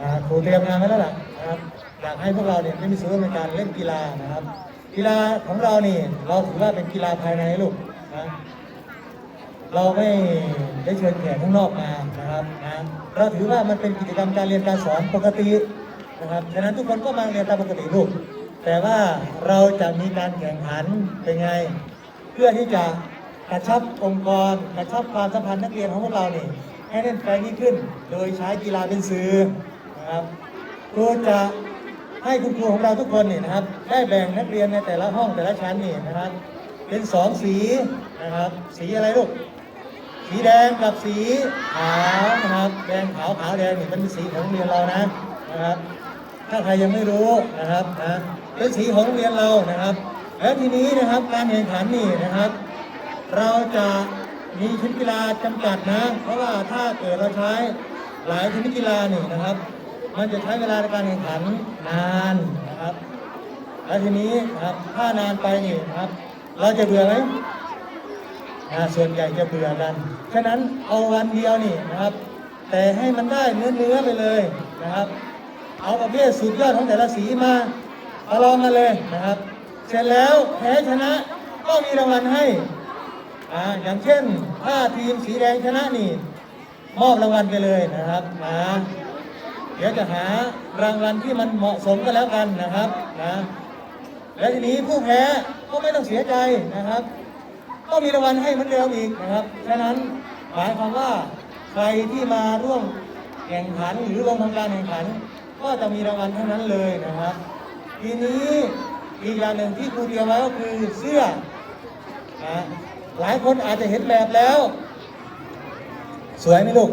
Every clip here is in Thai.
นะครูเตรียมงานไว้แล้วล่ะนะครับอยากให้พวกเราเนี่ยได้มีส่วนร่วมในการเล่นกีฬานะครับ กีฬาของเรานี่เราถือว่าเป็นกีฬาภายในลูกนะเราไม่ได้เชิญแขกข้างนอกมานะครับนะเราถือว่ามันเป็นกิจกรรมการเรียนการสอนปกตินะครับฉะนั้นทุกคนก็มาเรียนตามปกติลูกแต่ว่าเราจะมีการแข่งขันเป็นไง เพื่อที่จะกระชับองค์กรกระชับความสัมพันธ์นักเรียนของพวกเราเนี่ยให้แน่นแฟ้นยิ่งขึ้น โดยใช้กีฬาเป็นสื่อ นะครับครูจะให้คุณครูของเราทุกคนนี่นะครับ ได้แบ่งนักเรียนในแต่ละห้องแต่ละชั้นนี่นะครับ เป็นสองสีนะครับ สีอะไรลูกสีแดงกับสีขาวนะครับ แดงขาวขาวแดงนี่เป็นสีของโรงเรียนเรานะนะครับ ถ้าใครยังไม่รู้นะครับนะเป็นสีของโรงเรียนเรานะครับ แล้วทีนี้นะครับการแข่งขันนี่นะครับ เราจะมีชนิดกีฬาจำกัดนะ เพราะว่าถ้าเกิดเราใช้หลายชนิดกีฬานี่นะครับ มันจะใช้เวลาในการแข่งขันนานนะครับ แล้วทีนี้ครับถ้านานไปนี่ครับ เราจะเบื่อไหมอ่าส่วนใหญ่จะเบื่อกัน ฉะนั้นเอาวันเดียวนี่นะครับ แต่ให้มันได้เนื้อเนื้อๆไปเลยนะครับ เอาประเภทสุดยอดของแต่ละสีมาประลองกันเลยนะครับ เสร็จแล้วแพ้ชนะก็มีรางวัลให้อ่าอย่างเช่น ถ้าทีมสีแดงชนะนี่ มอบรางวัลไปเลยนะครับนะ เดี๋ยวจะหารางวัลที่มันเหมาะสมกันแล้วกันนะครับนะและทีนี้ผู้แพ้ก็ไม่ต้องเสียใจนะครับ ก็มีรางวัลให้เหมือนเดิมอีกนะครับฉะนั้นหมายความว่าใครที่มาร่วมแข่งขันหรือลงทำการแข่งขัน ก็จะมีรางวัลเทั้งนั้นเลยนะครับ ทีนี้อีกอย่างหนึ่งที่ครูเตรียมไว้ก็คือเสื้อนะหลายคนอาจจะเห็นแบบแล้ว สวยไหมลูก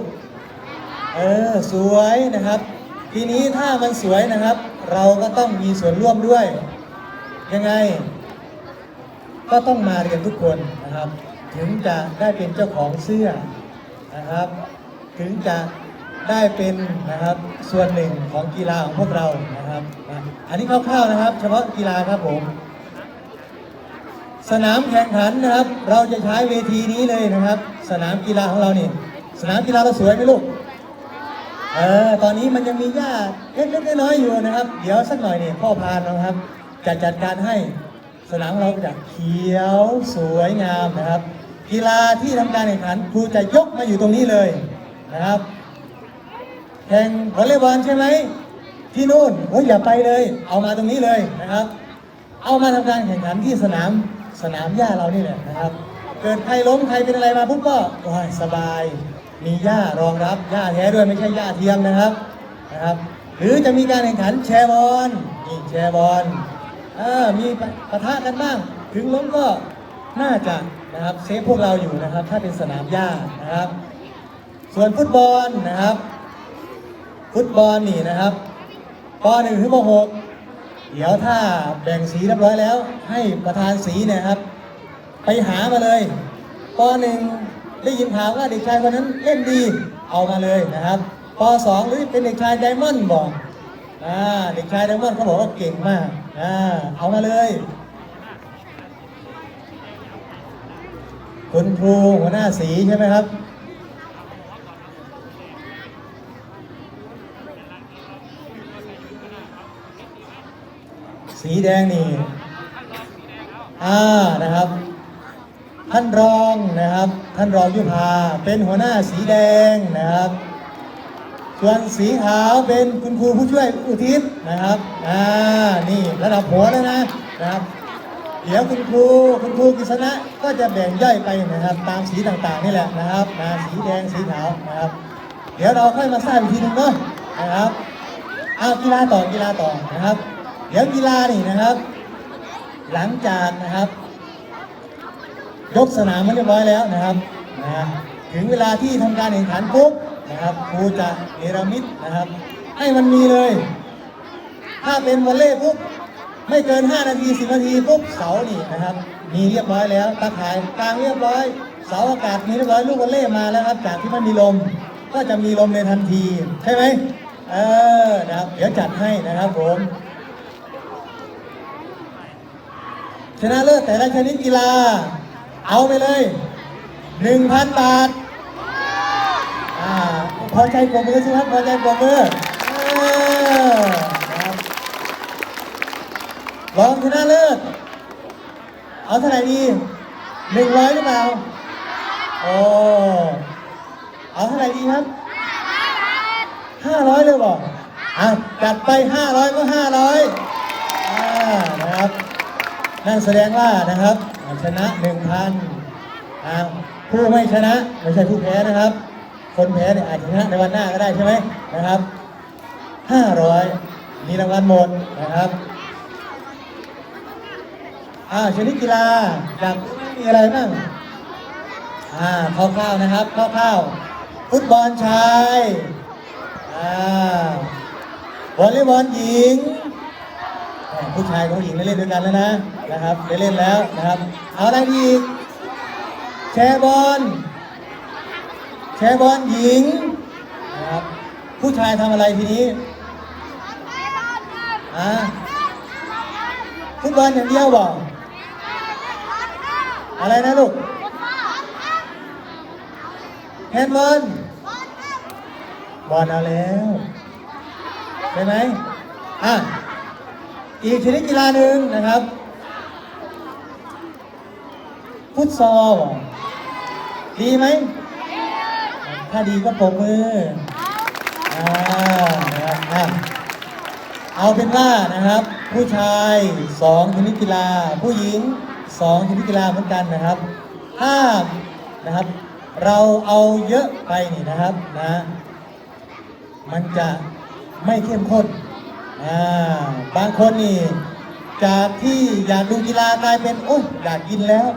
เออ สวยนะครับ ทีนี้ถ้ามันสวยนะครับ เราก็ต้องมีส่วนร่วมด้วย ยังไง ก็ต้องมาเรียนทุกคนนะครับ ถึงจะได้เป็นเจ้าของเสื้อนะครับ ถึงจะได้เป็นนะครับส่วนหนึ่งของกีฬาของพวกเรานะครับอันนี้คร่าวๆนะครับ เฉพาะกีฬาครับผม สนามแข่งขันนะครับ เราจะใช้เวทีนี้เลยนะครับ สนามกีฬาของเรานี่สนามกีฬาเราสวยไหมลูก เออตอนนี้มันยังมีหญ้าเล็กๆน้อยๆอยู่นะครับ เดี๋ยวสักหน่อยเนี่ยพ่อพานนะครับจะจัดการให้สนามเราจะเขียวสวยงามนะครับ กีฬาที่ทำการแข่งขันครูจะยกมาอยู่ตรงนี้เลยนะครับแข่งวอลเลย์บอลใช่ไหมที่นู่นโอ้ยอย่าไปเลย เอามาตรงนี้เลยนะครับ เอามาทำการแข่งขันที่สนามสนามหญ้าเรานี่แหละนะครับ เกิดใครล้มใครเป็นอะไรมาปุ๊บก็โอ้ยสบาย มีหญ้ารองรับหญ้าแท้ด้วยไม่ใช่หญ้าเทียมนะครับนะครับ หรือจะมีการแข่งขันแชร์บอลนี่แชร์บอลเออมีปะทะกันบ้าง ถึงล้มก็น่าจะนะครับเซฟพวกเราอยู่นะครับ ถ้าเป็นสนามหญ้านะครับ ส่วนฟุตบอลนะครับ ฟุตบอลนี่นะครับป .1 ถึงป .6 เดี๋ยวถ้าแบ่งสีเรียบร้อยแล้ว ให้ประธานสีเนี่ยครับ ไปหามาเลยป .1 ได้ยินข่าวว่าเด็กชายคนนั้นเล่นดีเอามาเลยนะครับป .2 หรือเป็นเด็กชายไดมอนด์บอกอ่าเด็กชายไดมอนด์เขาบอกว่าเก่งมากอ่าเอามาเลยคุณครูหัวหน้าสีใช่ไหมครับสีแดงนี่ อ่า นะครับ ท่านรองนะครับ ท่านรองยุพาเป็นหัวหน้าสีแดงนะครับ ส่วนสีขาวเป็นคุณครูผู้ช่วยอุทิศนะครับอ่านี่ระดับหัวแล้วนะนะครับ เดี๋ยวคุณครูคุณครูกฤษณะก็จะแบ่งย่อยไปนะครับ ตามสีต่างๆนี่แหละนะครับนะสีแดงสีขาวนะครับ เดี๋ยวเราค่อยมาสร้างอีกทีนึงเนาะนะครับเอากีฬาต่อกีฬาต่อนะครับ เดี๋ยวกีฬานี่นะครับ หลังจากนะครับ ยกสนามมาเรียบร้อยแล้วนะครับนะถึงเวลาที่ทำการแข่งขันปุ๊บนะครับครูจะเนรมิตนะครับ ให้มันมีเลย ถ้าเป็นวอลเลย์ปุ๊บไม่เกิน 5 นาที 10 นาทีปุ๊บเสานี่นะครับ มีเรียบร้อยแล้วตาข่ายกลางเรียบร้อย เสาอากาศมีเรียบร้อยลูกวอลเลย์มาแล้วครับ จากที่มันมีลมก็จะมีลมในทันที ใช่ไหมเออนะครับเดี๋ยวจัดให้นะครับผมชนะเลิศแต่ละชนิดกีฬา เอาไปเลย 1,000 บาทอ่าพอใจปรบมือสิครับพอใจปรบมืออ่นะครับรองชนะเลิศเอาเท่าไหร่ดีหนึ่งร้อยหรือเปล่าโอ้เอาเท่าไหร่ดีครับห้าร้อยเลยบอกอะจัดไปห้าร้อยก็ห้าร้อยอ่านะครับ นั่นแสดงว่านะครับชนะหนึ่งพันผู้ไม่ชนะไม่ใช่ผู้แพ้นะครับ คนแพ้เนี่ยอาจจะชนะในวันหน้าก็ได้ใช่ไหมนะครับห้าร้อยมีรางวัลหมดนะครับอ่าชนิดกีฬาอยากมีอะไรบ้างอ่าคร่าวๆนะครับคร่าวๆฟุตบอลชายอ่าวอลเลย์บอลหญิง ผู้ชายกับผู้หญิงได้เล่นด้วยกันแล้วนะนะครับได้เล่นแล้วนะครับ เอาอะไรอีกแชร์บอลแชร์บอลหญิงนะครับผู้ชายทำอะไรทีนี้อ่าฟุตบอลอย่างเดียวบอกอะไรนะลูกแฮนด์บอลบอลเอาแล้วใช่ไหมอะ อีกชนิดกีฬาหนึ่งนะครับ ฟุตซอล ดีไหม ถ้าดีก็ปรบมืออ่านะครับเอาเป็นว่านะครับ ผู้ชายสองชนิดกีฬา ผู้หญิงสองชนิดกีฬาเหมือนกันนะครับถ้านะครับ เราเอาเยอะไปนี่นะครับนะ มันจะไม่เข้มข้น อ่าบางคนนี่จากที่อยากดูกีฬากลายเป็นโอ้อยากกินแล้ว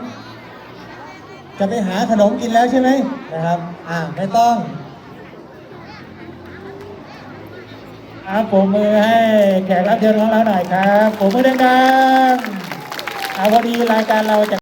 จะไปหาขนมกินแล้วใช่ไหมนะครับอ่าไม่ต้องครับผมมือให้แขกรับเชิญของเราหน่อยครับผมมือดังๆเอาพอดีรายการเราจะ